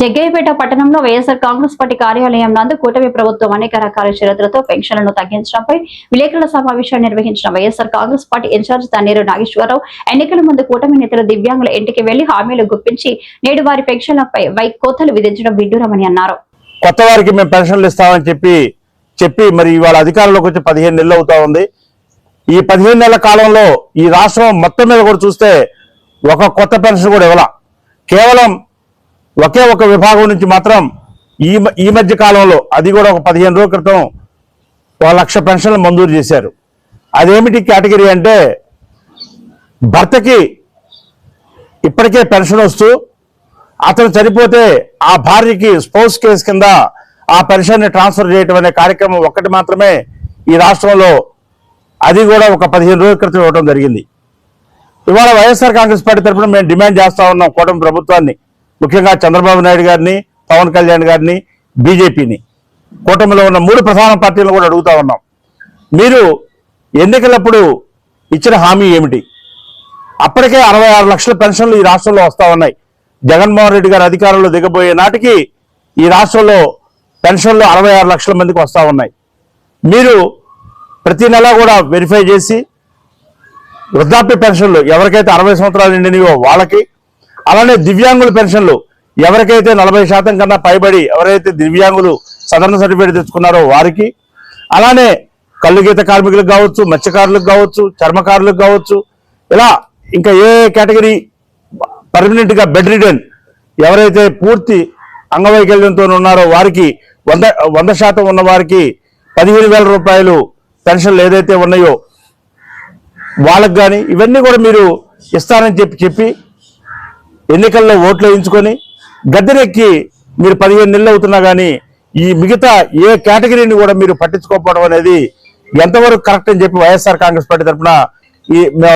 జగ్గయ్యపేట పట్టణంలో వైఎస్ఆర్ కాంగ్రెస్ పార్టీ కార్యాలయం నందు కూటమి ప్రభుత్వం అనేక రకాల షరతులతో పెన్షన్లను తగ్గించడంపై విలేకరుల సమావేశాన్ని నిర్వహించిన YSR Congress party incharge Tanneeru Nageswararao ఎన్నికల ముందు కూటమి నేతలు దివ్యాంగుల ఇంటికి వెళ్ళి హామీలు గుప్పించి నేడు వారి పెన్షన్లపై వై కోతలు విధించడం విడ్డూరమని అన్నారు. కొత్త వారికి మేము పెన్షన్లు ఇస్తామని చెప్పి చెప్పి మరి ఇవాళ అధికారంలోకి వచ్చి పదిహేను నెలలు అవుతా ఉంది. ఈ పదిహేను నెలల కాలంలో ఈ రాష్ట్రం మొత్తం మీద కూడా చూస్తే ఒక కొత్త పెన్షన్ కూడా ఇవ్వాల. కేవలం ఒకే ఒక విభాగం నుంచి మాత్రం ఈ మ- ఈ మధ్య కాలంలో అది కూడా ఒక పదిహేను రోజుల క్రితం ఒక లక్ష పెన్షన్లు మంజూరు చేశారు. అదేమిటి కేటగిరీ అంటే భర్తకి ఇప్పటికే పెన్షన్ వస్తూ అతను చనిపోతే ఆ భార్యకి స్పోర్ట్స్ కేసు కింద ఆ పెన్షన్ని ట్రాన్స్ఫర్ చేయటం అనే కార్యక్రమం ఒక్కటి మాత్రమే ఈ రాష్ట్రంలో అది కూడా ఒక పదిహేను రోజుల క్రితం ఇవ్వడం జరిగింది. ఇవాళ వైఎస్ఆర్ కాంగ్రెస్ పార్టీ తరఫున మేము డిమాండ్ చేస్తా ఉన్నాం కూటమి ప్రభుత్వాన్ని. ముఖ్యంగా చంద్రబాబు నాయుడు గారిని పవన్ కళ్యాణ్ గారిని బీజేపీని. కూటమిలో ఉన్న మూడు ప్రధాన పార్టీలను కూడా అడుగుతా ఉన్నాం. మీరు ఎన్నికలప్పుడు ఇచ్చిన హామీ ఏమిటి? అప్పటికే అరవై ఆరు లక్షల పెన్షన్లు ఈ రాష్ట్రంలో వస్తూ ఉన్నాయి. జగన్మోహన్ రెడ్డి గారు అధికారంలో దిగబోయే నాటికి ఈ రాష్ట్రంలో పెన్షన్లు అరవై ఆరు లక్షల మందికి వస్తూ ఉన్నాయి. మీరు ప్రతి నెల కూడా వెరిఫై చేసి వృద్ధాప్య పెన్షన్లు ఎవరికైతే అరవై సంవత్సరాలు నిండినయో వాళ్ళకి అలానే దివ్యాంగుల పెన్షన్లు ఎవరికైతే నలభై శాతం కన్నా పైబడి ఎవరైతే దివ్యాంగులు సదరణ సర్టిఫికేట్ తెచ్చుకున్నారో వారికి అలానే కళ్ళుగీత కార్మికులకు కావచ్చు మత్స్యకారులకు కావచ్చు చర్మకారులకు కావచ్చు ఇలా ఇంకా ఏ కేటగిరీ పర్మనెంట్గా బెడ్ రిటర్న్ ఎవరైతే పూర్తి అంగవైకల్యంతో ఉన్నారో వారికి వంద వంద శాతం ఉన్న వారికి పదిహేను వేల రూపాయలు పెన్షన్లు ఏదైతే ఉన్నాయో వాళ్ళకి కానీ ఇవన్నీ కూడా మీరు ఇస్తారని చెప్పి చెప్పి ఎన్నికల్లో ఓట్లు వేయించుకొని గద్దెనెక్కి మీరు పదిహేను నెలలు అవుతున్నా కానీ ఈ మిగతా ఏ కేటగిరీని కూడా మీరు పట్టించుకోకపోవడం అనేది ఎంతవరకు కరెక్ట్ అని చెప్పి వైఎస్ఆర్ కాంగ్రెస్ పార్టీ తరఫున ఈ